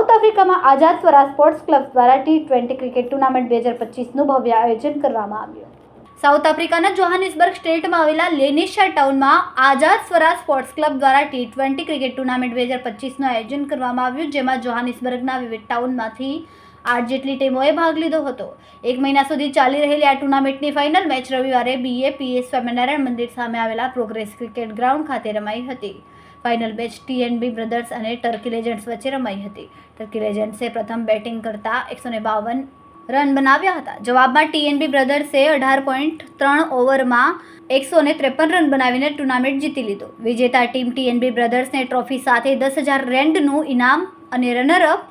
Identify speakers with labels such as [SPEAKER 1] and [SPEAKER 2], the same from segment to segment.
[SPEAKER 1] South આફ્રિકામાં Azad Swaraj sports club દ્વારા T twenty cricket tournament બે હજાર પચીસનું ભવ્ય આયોજન કરવામાં આવ્યું. સાઉથ આફ્રિકાના જોહાનિસબર્ગ સ્ટેટમાં આવેલા લેનિશા ટાઉનમાં આઝાદ સ્વરાજ સ્પોર્ટ્સ ક્લબ દ્વારા ટી ટ્વેન્ટી ક્રિકેટ ટુર્નામેન્ટ બે હજાર પચીસનું આયોજન કરવામાં આવ્યું, જેમાં જોહાનિસબર્ગના વિવિધ ટાઉનમાંથી આઠ જેટલી ટીમોએ ભાગ લીધો હતો. એક મહિના સુધી ચાલી રહેલી આ ટુર્નામેન્ટની ફાઇનલ મેચ રવિવારે બીએપીએસ સ્વામિનારાયણ મંદિર સામે આવેલા પ્રોગ્રેસ ક્રિકેટ ગ્રાઉન્ડ ખાતે રમાઈ હતી. ફાઇનલ મેચ ટીએનબી બ્રધર્સ અને ટર્કી લેજન્ડ્સ વચ્ચે રમાઈ હતી. ટર્કી લેજન્ડ્સે પ્રથમ બેટિંગ કરતા એકસો બાવન રન બનાવ્યા હતા. જવાબમાં ટીએનબી બ્રધર્સે અઢાર પોઈન્ટ ત્રણ ઓવરમાં એકસો ત્રેપન રન બનાવીને ટુર્નામેન્ટ જીતી લીધો. વિજેતા ટીમ ટીએનબી બ્રધર્સને ટ્રોફી સાથે દસ હજાર રેન્ડનું ઇનામ અને રનરઅપ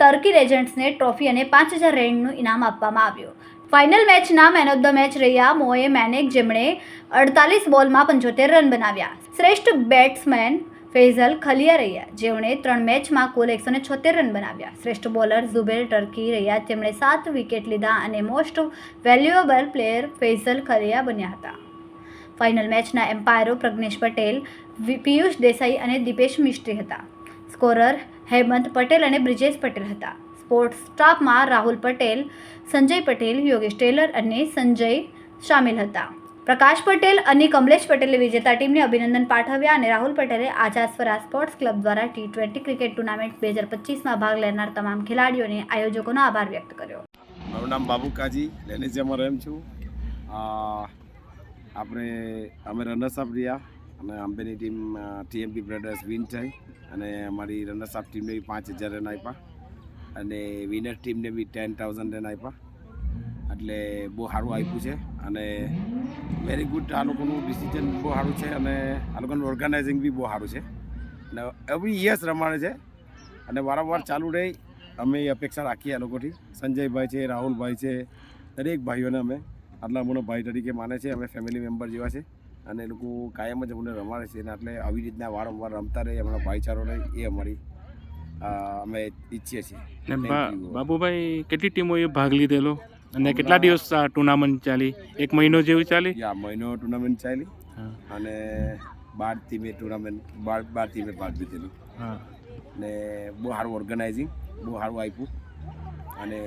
[SPEAKER 1] ટર્કી લેજન્ડ્સને ટ્રોફી અને પાંચ હજાર રેન્ડનું ઇનામ આપવામાં આવ્યું. ફાઇનલ મેચના મેન ઓફ ધ મેચ રહ્યા મોએ મેનેક જેમણે અડતાલીસ બોલમાં પંચોતેર રન બનાવ્યા. શ્રેષ્ઠ બેટ્સમેન ફેઝલ ખલિયા રહ્યા જેમણે ત્રણ મેચમાં કુલ એકસો ને છોતેર રન બનાવ્યા. શ્રેષ્ઠ બોલર ઝુબેર ટર્કી રહ્યા તેમણે સાત વિકેટ લીધા અને most valuable player Faisal Khaliya બન્યા હતા. ફાઇનલ મેચના એમ્પાયરો પ્રજ્ઞેશ પટેલ પિયુષ દેસાઈ અને દીપેશ મિસ્ત્રી હતા. સ્કોરર હેમંત પટેલ અને બ્રિજેશ પટેલ હતા. સ્પોર્ટ્સ સ્ટાફમાં રાહુલ પટેલ, સંજય પટેલ, યોગેશ ટેલર અને સંજય સામેલ હતા. પ્રકાશ પટેલ અને કમલેશ પટેલે વિજેતા ટીમને અભિનંદન પાઠવ્યા અને રાહુલ પટેલે આઝાદ સ્વરાજ સ્પોર્ટ્સ ક્લબ દ્વારા ટી ટ્વેન્ટી ક્રિકેટ ટુર્નામેન્ટ બે હજાર પચીસમાં ભાગ લેનાર તમામ ખેલાડીઓને આયોજકોનો આભાર વ્યક્ત કર્યો.
[SPEAKER 2] મારું નામ બાબુ કાજી લેનેજિયામાં રહેમ છું. આપણે, અમે રનર્સ અપ રહ્યા. અને અંબેની ટીમ ટીએમપી બ્રધર્સ વિન થઈ અને અમારી રનર્સ અપ ટીમને બી પાંચ હજાર રન આપ્યા. અને વિનર ટીમને બી ટેન થાઉઝન્ડ રન આપ્યા. એટલે બહુ સારું આપ્યું છે અને વેરી ગુડ આ લોકોનું ડિસિઝન બહુ સારું છે અને આ લોકોનું ઓર્ગેનાઇઝિંગ બી બહુ સારું છે. અને એવરી યર્સ રમાડે છે અને વારંવાર ચાલુ રહી. અમે એ અપેક્ષા રાખીએ આ લોકોથી. સંજયભાઈ છે, રાહુલભાઈ છે, દરેક ભાઈઓને અમે આટલા મોટો ભાઈ તરીકે માને છે. અમે ફેમિલી મેમ્બર જેવા છે. અને એ લોકો કાયમ જ અમને રમાડે છે અને એટલે આવી રીતના વારંવાર રમતા રહે અમારા ભાઈચારો રહે એ અમારી અમે ઈચ્છીએ છીએ.
[SPEAKER 3] બાબુભાઈ કેટલી ટીમોએ ભાગ લીધેલો? અને કેટલા દિવસ આ ટુર્નામેન્ટ ચાલી? એક મહિનો જેવું ચાલી?
[SPEAKER 2] યા મહિનો ટુર્નામેન્ટ ચાલી. અને બાર ટીમે ટુર્નામેન્ટ બાર બાર ટીમે ભાગ લીધેલું.
[SPEAKER 3] હા.
[SPEAKER 2] ને બહુ સારું ઓર્ગેનાઇઝિંગ બહુ સારું આપ્યું. અને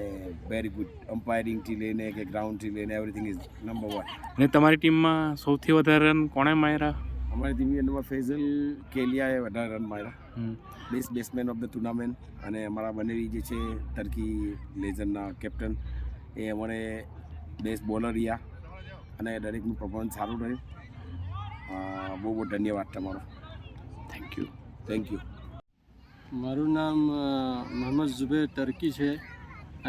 [SPEAKER 2] વેરી ગુડ અમ્પાયરિંગથી લઈને કે ગ્રાઉન્ડથી લઈને એવરીથિંગ ઇઝ નંબર વન
[SPEAKER 3] અને તમારી ટીમમાં સૌથી વધારે રન કોણે માર્યા?
[SPEAKER 2] અમારી ટીમની અંદરમાં ફેઝલ કેલિયાએ વધારે રન માર્યા.
[SPEAKER 3] હમ.
[SPEAKER 2] Best batsman of the tournament અને અમારા બંનેવી જે છે ટર્કી લેઝરના કેપ્ટન એ અમને બેસ્ટ બોલર રહ્યા. અને દરેકનું પરફોર્મન્સ સારું રહ્યું. બહુ બહુ ધન્યવાદ તમારો.
[SPEAKER 3] થેન્ક યુ
[SPEAKER 2] થેન્ક યુ
[SPEAKER 4] મારું નામ મોહમ્મદ ઝુબેર ટર્કી છે.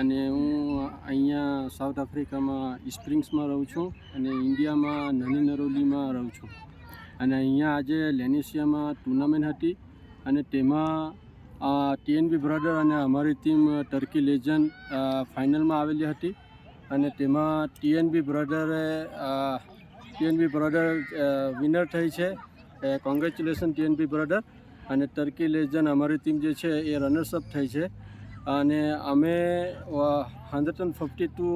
[SPEAKER 4] અને હું અહીંયા સાઉથ આફ્રિકામાં સ્પ્રિંગ્સમાં રહું છું અને ઇન્ડિયામાં નાની નરોલીમાં રહું છું. અને અહીંયા આજે લેનેશિયામાં ટુર્નામેન્ટ હતી અને તેમાં ટીએનબી બ્રધર અને અમારી ટીમ ટર્કી લેજન્ડ ફાઇનલમાં આવેલી હતી. અને તેમાં ટીએનબી બ્રધરે ટીએનબી બ્રધર વિનર થઈ છે. કોંગ્રેચ્યુલેશન ટીએનબી બ્રધર અને ટર્કી લેજન્ડ અમારી ટીમ જે છે એ રનર્સઅપ થઈ છે. અને અમે hundred and fifty two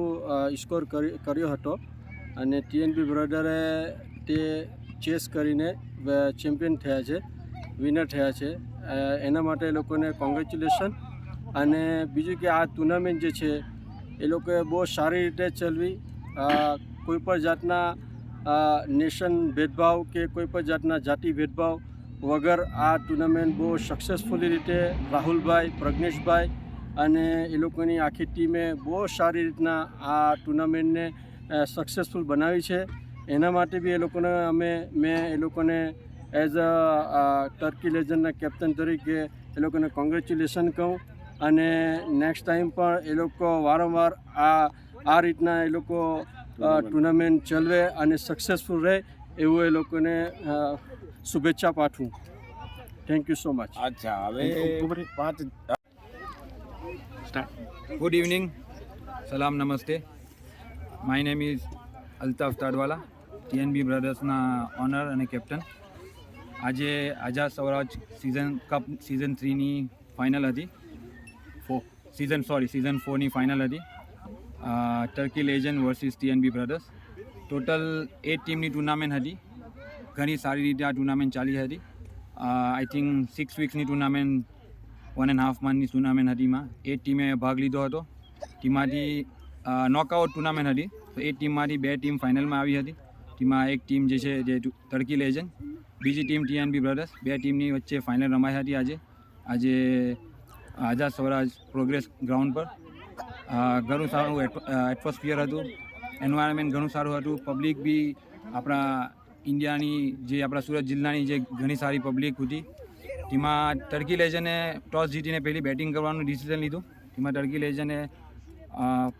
[SPEAKER 4] score કર્યો હતો. અને ટીએનપી બ્રધરે તે ચેસ કરીને ચેમ્પિયન થયા છે વિનર થયા છે. એના માટે એ લોકોને કોંગ્રેચ્યુલેશન અને બીજું કે આ ટુર્નામેન્ટ જે છે, એ લોકોએ બહુ સારી રીતે ચલવી. કોઈ પણ જાતના નેશન ભેદભાવ કે કોઈ પણ જાતના જાતિ ભેદભાવ વગર આ ટુર્નામેન્ટ બહુ સક્સેસફુલી રીતે રાહુલભાઈ, પ્રજ્ઞેશભાઈ અને એ લોકોની આખી ટીમે બહુ સારી રીતના આ ટુર્નામેન્ટને સક્સેસફુલ બનાવી છે. એના માટે બી એ લોકોને અમે મેં એ લોકોને એઝ અ ટર્કી લેજન્ડના કેપ્ટન તરીકે એ લોકોને કોંગ્રેચ્યુલેશન કહું. અને નેક્સ્ટ ટાઈમ પણ એ લોકો વારંવાર આ આ રીતના એ લોકો ટુર્નામેન્ટ ચલવે અને સક્સેસફુલ રહે એવું એ લોકોને શુભેચ્છા પાઠવું. થેન્ક યુ સો મચ
[SPEAKER 2] અચ્છા હવે પાંચ
[SPEAKER 5] Good evening. Salam, Namaste. My name is Altaf Tadwala TNB બ્રધર્સના owner અને કેપ્ટન આજે Azad Swaraj season cup season થ્રીની final હતી. ફો સિઝન સોરી સિઝન ફોરની ફાઇનલ હતી. Turkey legend versus TNB brothers total eight ટીમની ટુર્નામેન્ટ હતી. ઘણી સારી રીતે આ ટુર્નામેન્ટ ચાલી હતી. આઈ થિંક સિક્સ વીક્સની ટુર્નામેન્ટ વન એન્ડ હાફ મંથની ટુર્નામેન્ટ હતી એમાં. એ ટીમે ભાગ લીધો હતો. તેમાંથી નોકઆઉટ ટુર્નામેન્ટ હતી. તો એ ટીમમાંથી બે ટીમ ફાઇનલમાં આવી હતી. તેમાં એક ટીમ જે છે જે તડકી લેજન્ડ બીજી ટીમ ટીએનબી બ્રધર્સ બે ટીમની વચ્ચે ફાઇનલ રમાઈ હતી આજે. આજે, આઝાદ સ્વરાજ પ્રોગ્રેસ ગ્રાઉન્ડ પર. ઘણું સારું એટમોસ્ફિયર હતું. એન્વાયરમેન્ટ ઘણું સારું હતું. પબ્લિક બી આપણા ઇન્ડિયાની જે આપણા સુરત જિલ્લાની જે ઘણી સારી પબ્લિક હતી. તેમાં ટર્કી લેજને ટોસ જીતીને પહેલી બેટિંગ કરવાનું ડિસિઝન લીધું. તેમાં ટર્કી લેજને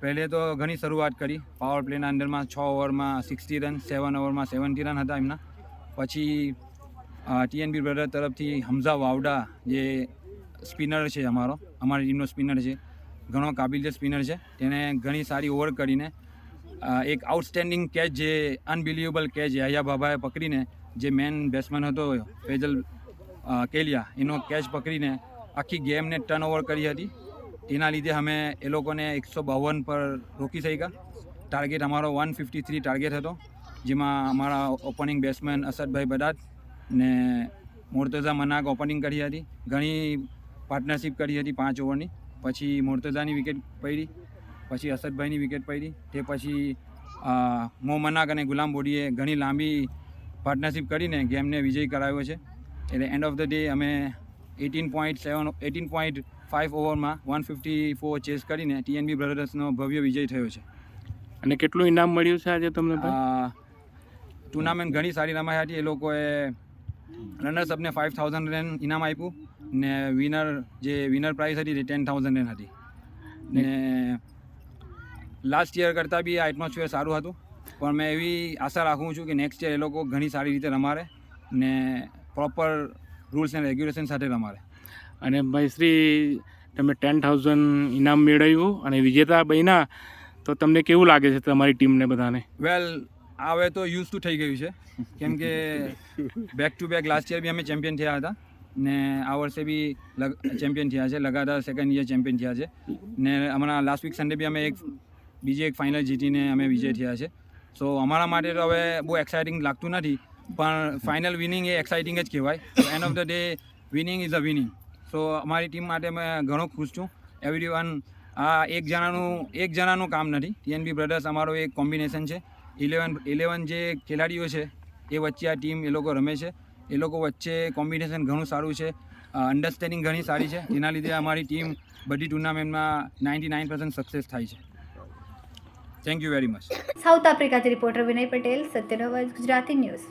[SPEAKER 5] પહેલે તો ઘણી શરૂઆત કરી. પાવર પ્લેના અંદરમાં છ ઓવરમાં સિક્સટી રન સેવન ઓવરમાં સેવન્ટી રન હતા એમના. પછી ટીએનબી બ્રધર તરફથી હમઝા વાવડા જે સ્પિનર છે અમારો, અમારી ટીમનો સ્પિનર છે, ઘણો કાબિલિયત સ્પિનર છે. તેને ઘણી સારી ઓવર કરીને એક આઉટસ્ટેન્ડિંગ કેચ જે અનબિલિવેબલ કેચ યાયા બાબાએ પકડીને જે મેન બેટ્સમેન હતો ફેજલ કેલિયા એનો કેચ પકડીને આખી ગેમને ટર્ન ઓવર કરી હતી. તેના લીધે અમે એ લોકોને એકસો બાવન પર રોકી શક્યા. ટાર્ગેટ અમારો વન ફિફ્ટી થ્રી ટાર્ગેટ હતો, જેમાં અમારા ઓપનિંગ બેટ્સમેન અસદભાઈ બદાત ને મોર્તઝા મનાક ઓપનિંગ કરી હતી. ઘણી પાર્ટનરશિપ કરી હતી પાંચ ઓવરની પછી મોર્તઝાની વિકેટ પડી, પછી અસદભાઈની વિકેટ પડી, તે પછી મો મનાક અને ગુલામ બોડીએ ઘણી લાંબી પાર્ટનરશિપ કરીને ગેમને વિજય કરાવ્યો છે. એટલે એન્ડ ઓફ ધ ડે અમે eighteen point seven eighteen point five ઓવરમાં વન ફિફ્ટી ફોર ચેસ કરીને ટીએનબી બ્રધર્સનો ભવ્ય વિજય થયો છે.
[SPEAKER 3] અને કેટલું ઇનામ મળ્યું છે આજે તમને
[SPEAKER 5] ટુર્નામેન્ટ ઘણી સારી રમાઈ હતી. એ લોકોએ રનર્સ અપને ફાઇવ થાઉઝન્ડ રેન ઇનામ આપ્યું ને વિનર જે વિનર પ્રાઇઝ હતી તે ટેન થાઉઝન્ડ રેન હતી. ને લાસ્ટ યર કરતાં બી આ એટમોસ્ફિયર સારું હતું. પણ મેં એવી આશા રાખું છું કે નેક્સ્ટ યર એ લોકો ઘણી સારી રીતે રમાડે ને પ્રોપર રૂલ્સ એન્ડ રેગ્યુલેશન સાથે રમાડે
[SPEAKER 3] અને ભાઈ શ્રી તમે ટેન થાઉઝન્ડ ઇનામ મેળવ્યું અને વિજેતા બન્યા તો તમને કેવું લાગે છે તમારી ટીમને બધાને?
[SPEAKER 5] વેલ હવે તો યુઝ ટુ થઈ ગયું છે. કેમ કે back to back last year બી અમે ચેમ્પિયન થયા હતા. ને આ વર્ષે બી ચેમ્પિયન થયા છે. લગાતાર સેકન્ડ યર ચેમ્પિયન થયા છે. ને હમણાં લાસ્ટ વીક સન્ડે બી અમે એક બીજી એક ફાઇનલ જીતીને અમે વિજય થયા છે. સો અમારા માટે તો હવે બહુ એક્સાઇટિંગ લાગતું નથી. પણ ફાઇનલ વિનિંગ એ એક્સાઇટિંગ જ કહેવાય. End of the day winning is a winning so અમારી ટીમ માટે મેં ઘણો ખુશ છું. એવરી વન આ એક જણાનું એક જણાનું કામ નથી. ટીએનબી બ્રધર્સ અમારો એક કોમ્બિનેશન છે. ઇલેવન ઇલેવન જે ખેલાડીઓ છે, એ વચ્ચે આ ટીમ એ લોકો રમે છે. એ લોકો વચ્ચે કોમ્બિનેશન ઘણું સારું છે. અન્ડરસ્ટેન્ડિંગ ઘણી સારી છે. જેના લીધે અમારી ટીમ બધી ટુર્નામેન્ટમાં નાઇન્ટી નાઇન પર્સન્ટ સક્સેસ થાય છે. Thank you very much
[SPEAKER 1] south આફ્રિકાથી reporter Vinay Patel, સત્યનો ગુજરાતી ન્યૂઝ.